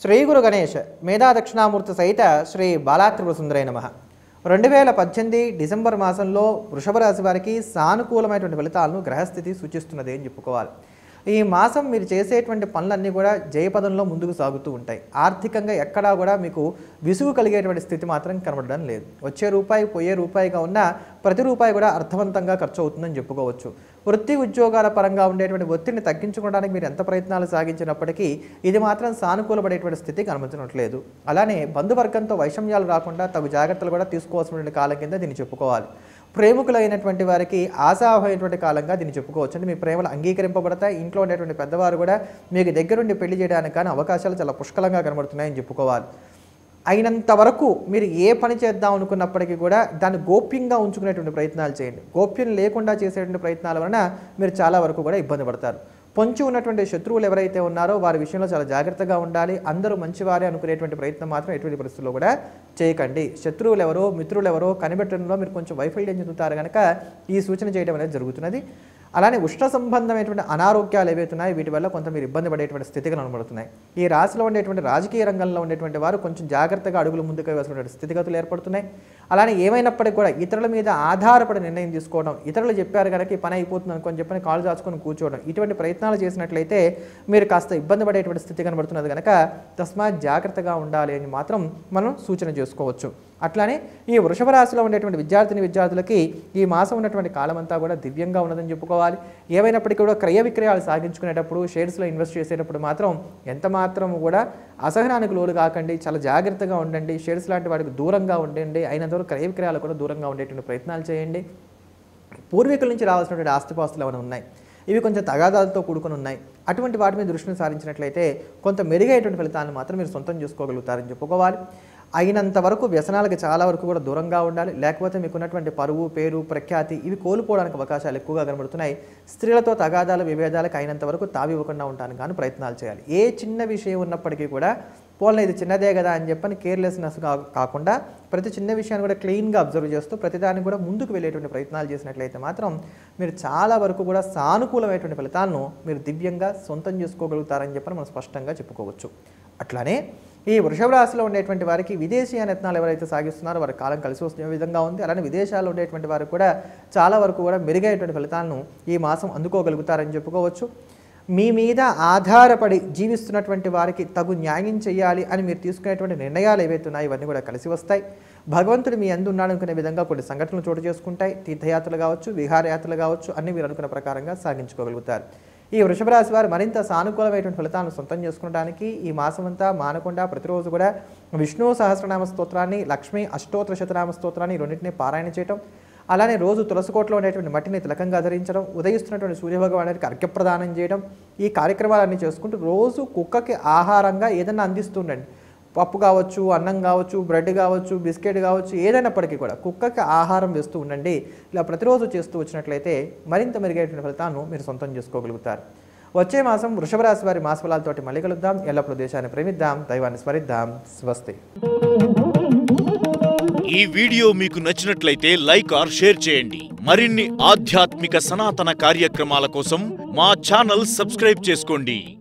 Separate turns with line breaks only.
శ్రీ గురు గణేష్ మేధా దక్షిణామూర్తి సహిత శ్రీ బాలాత్రిపుర సుందరై నమ. రెండు వేల పద్దెనిమిది డిసెంబర్ మాసంలో వృషభ రాశి వారికి సానుకూలమైనటువంటి ఫలితాలను గ్రహస్థితి సూచిస్తున్నది అని చెప్పుకోవాలి. ఈ మాసం మీరు చేసేటువంటి పనులన్నీ కూడా జయపదంలో ముందుకు సాగుతూ ఉంటాయి. ఆర్థికంగా ఎక్కడా కూడా మీకు విసుగు కలిగేటువంటి స్థితి మాత్రం కనబడడం లేదు. వచ్చే రూపాయి పోయే రూపాయిగా ఉన్న ప్రతి రూపాయి కూడా అర్థవంతంగా ఖర్చు అవుతుందని చెప్పుకోవచ్చు. వృత్తి ఉద్యోగాల పరంగా ఉండేటువంటి ఒత్తిడిని తగ్గించుకోవడానికి మీరు ఎంత ప్రయత్నాలు సాగించినప్పటికీ ఇది మాత్రం సానుకూలపడేటువంటి స్థితి కనిపించట్లేదు అలానే బంధువర్గంతో వైషమ్యాలు రాకుండా తగు జాగ్రత్తలు కూడా తీసుకోవాల్సినటువంటి కాలం కింద దీన్ని చెప్పుకోవాలి. ప్రేమికులైనటువంటి వారికి ఆశాహమైనటువంటి కాలంగా దీన్ని చెప్పుకోవచ్చు. అంటే మీ ప్రేమలు అంగీకరింపబడతాయి. ఇంట్లో ఉండేటువంటి పెద్దవారు కూడా మీకు దగ్గరుండి పెళ్ళి చేయడానికి కానీ అవకాశాలు చాలా పుష్కలంగా కనబడుతున్నాయని చెప్పుకోవాలి. అయినంత వరకు మీరు ఏ పని చేద్దాం అనుకున్నప్పటికీ కూడా దాన్ని గోప్యంగా ఉంచుకునేటువంటి ప్రయత్నాలు చేయండి. గోప్యం లేకుండా చేసేటువంటి ప్రయత్నాల వలన మీరు చాలా వరకు కూడా ఇబ్బంది పడతారు. పొంచి ఉన్నటువంటి శత్రువులు ఎవరైతే ఉన్నారో వారి విషయంలో చాలా జాగ్రత్తగా ఉండాలి. అందరూ మంచివారే అనుకునేటువంటి ప్రయత్నం మాత్రం ఎటువంటి పరిస్థితుల్లో కూడా చేయకండి. శత్రువులు ఎవరో మిత్రులు ఎవరో కనిపెట్టడంలో మీరు కొంచెం వైఫల్యం చెందుతారు కనుక ఈ సూచన చేయడం అనేది జరుగుతున్నది. అలానే ఉష్ణ సంబంధమైనటువంటి అనారోగ్యాలు ఏవైతున్నాయి వీటి వల్ల కొంత మీరు ఇబ్బంది పడేటువంటి స్థితిగా కనబడుతున్నాయి. ఈ రాశిలో ఉండేటువంటి రాజకీయ రంగంలో ఉండేటువంటి వారు కొంచెం జాగ్రత్తగా అడుగులు ముందుకు వేసినటువంటి స్థితిగతులు ఏర్పడుతున్నాయి. అలానే ఏమైనప్పటికీ కూడా ఇతరుల మీద ఆధారపడి నిర్ణయం తీసుకోవడం ఇతరులు చెప్పారు కనుక ఈ పని అయిపోతుంది అనుకొని చెప్పని కాలు దాచుకొని కూర్చోవడం ఇటువంటి ప్రయత్నాలు చేసినట్లయితే మీరు కాస్త ఇబ్బంది పడేటువంటి స్థితి కనబడుతున్నది కనుక తస్మాత్ జాగ్రత్తగా ఉండాలి అని మాత్రం మనం సూచన చేసుకోవచ్చు. అట్లానే ఈ వృషభ రాశిలో ఉండేటువంటి విద్యార్థిని విద్యార్థులకి ఈ మాసం ఉన్నటువంటి కాలం అంతా కూడా దివ్యంగా ఉన్నదని చెప్పుకోవాలి. ఏమైనప్పటికీ కూడా క్రయ విక్రయాలు సాగించుకునేటప్పుడు షేర్స్లో ఇన్వెస్ట్ చేసేటప్పుడు మాత్రం ఎంత మాత్రం కూడా అసహనానికి లోను కాకండి చాలా జాగ్రత్తగా ఉండండి షేర్స్ లాంటి వాటికి దూరంగా ఉండండి అయినంతవరకు క్రయ విక్రయాలు కూడా దూరంగా ఉండేటువంటి ప్రయత్నాలు చేయండి. పూర్వీకుల నుంచి రావాల్సినటువంటి ఆస్తిపాస్తులు ఏమైనా ఉన్నాయి? ఇవి కొంచెం తగాదాలతో కూడుకొని ఉన్నాయి. అటువంటి వాటి మీద దృష్టిని సారించినట్లయితే కొంత మెరుగైనటువంటి ఫలితాలను మాత్రం మీరు సొంతం చేసుకోగలుగుతారని చెప్పుకోవాలి. అయినంత వరకు వ్యసనాలకు చాలా వరకు కూడా దూరంగా ఉండాలి. లేకపోతే మీకున్నటువంటి పరువు పేరు ప్రఖ్యాతి ఇవి కోల్పోవడానికి అవకాశాలు ఎక్కువగా కనబడుతున్నాయి. స్త్రీలతో తగాదాలు విభేదాలకు అయినంత వరకు తావివ్వకుండా ఉంటాను కానీ ప్రయత్నాలు చేయాలి. ఏ చిన్న విషయం ఉన్నప్పటికీ కూడా పోలే ఇది చిన్నదే కదా అని చెప్పని కేర్లెస్నెస్ కాకుండా ప్రతి చిన్న విషయాన్ని కూడా క్లీన్గా అబ్జర్వ్ చేస్తూ ప్రతిదాన్ని కూడా ముందుకు వెళ్ళేటువంటి ప్రయత్నాలు చేసినట్లయితే మాత్రం మీరు చాలా వరకు కూడా సానుకూలమైనటువంటి ఫలితాలను మీరు దివ్యంగా సొంతం చేసుకోగలుగుతారని చెప్పని మనం స్పష్టంగా చెప్పుకోవచ్చు. అట్లానే ఈ వృషభ రాశిలో ఉండేటువంటి వారికి విదేశీ యత్నాలు ఎవరైతే సాగిస్తున్నారో వారి కాలం కలిసి వస్తున్న విధంగా ఉంది. అలానే విదేశాల్లో ఉండేటువంటి వారు కూడా చాలా వరకు కూడా మెరుగైనటువంటి ఫలితాలను ఈ మాసం అందుకోగలుగుతారని చెప్పుకోవచ్చు. మీ మీద ఆధారపడి జీవిస్తున్నటువంటి వారికి తగు న్యాయం చేయాలి అని మీరు తీసుకునేటువంటి నిర్ణయాలు ఏవైతే ఉన్నాయో ఇవన్నీ కూడా కలిసి వస్తాయి. భగవంతుడు మీ అందు ఉన్నాడు అనుకునే విధంగా కొన్ని సంఘటనలు చోటు చేసుకుంటాయి. తీర్థయాత్రలు కావచ్చు విహారయాత్రలు కావచ్చు అన్ని మీరు అనుకున్న ప్రకారంగా సాగించుకోగలుగుతారు. ఈ వృషభ రాశి వారు మరింత సానుకూలమైనటువంటి ఫలితాలను సొంతం చేసుకోవడానికి ఈ మాసమంతా మానకుండా ప్రతిరోజు కూడా విష్ణు సహస్రనామ స్తోత్రాన్ని లక్ష్మీ అష్టోత్తర శతనామ స్తోత్రాన్ని రెండింటిని పారాయణ చేయటం అలానే రోజు తులసికోటలో ఉండేటువంటి మట్టిని తిలకంగా ధరించడం ఉదయిస్తున్నటువంటి సూర్యభగవానికి అర్ఘ్యప్రదానం చేయడం ఈ కార్యక్రమాలన్నీ చేసుకుంటూ రోజు కుక్కకి ఆహారంగా ఏదైనా అందిస్తుండండి. పప్పు కావచ్చు అన్నం కావచ్చు బ్రెడ్ కావచ్చు బిస్కెట్ కావచ్చు ఏదైనప్పటికీ కూడా కుక్కకి ఆహారం వేస్తూ ఉండండి. ఇలా ప్రతిరోజు చేస్తూ వచ్చినట్లయితే మరింత మెరుగైన ఫలితాలను మీరు సొంతం చేసుకోగలుగుతారు. వచ్చే మాసం వృషభ రాశి వారి మాస ఫలాలతోటి మళ్ళీ కలుద్దాం. ఎల్లప్పుడూ దేశాన్ని ప్రేమిద్దాం. దైవాన్ని స్మరిద్దాం. స్వస్తి.
ఈ వీడియో మీకు నచ్చినట్లయితే లైక్ ఆర్ షేర్ చేయండి. మరిన్ని ఆధ్యాత్మిక సనాతన కార్యక్రమాల కోసం మా ఛానల్ సబ్స్క్రైబ్ చేసుకోండి.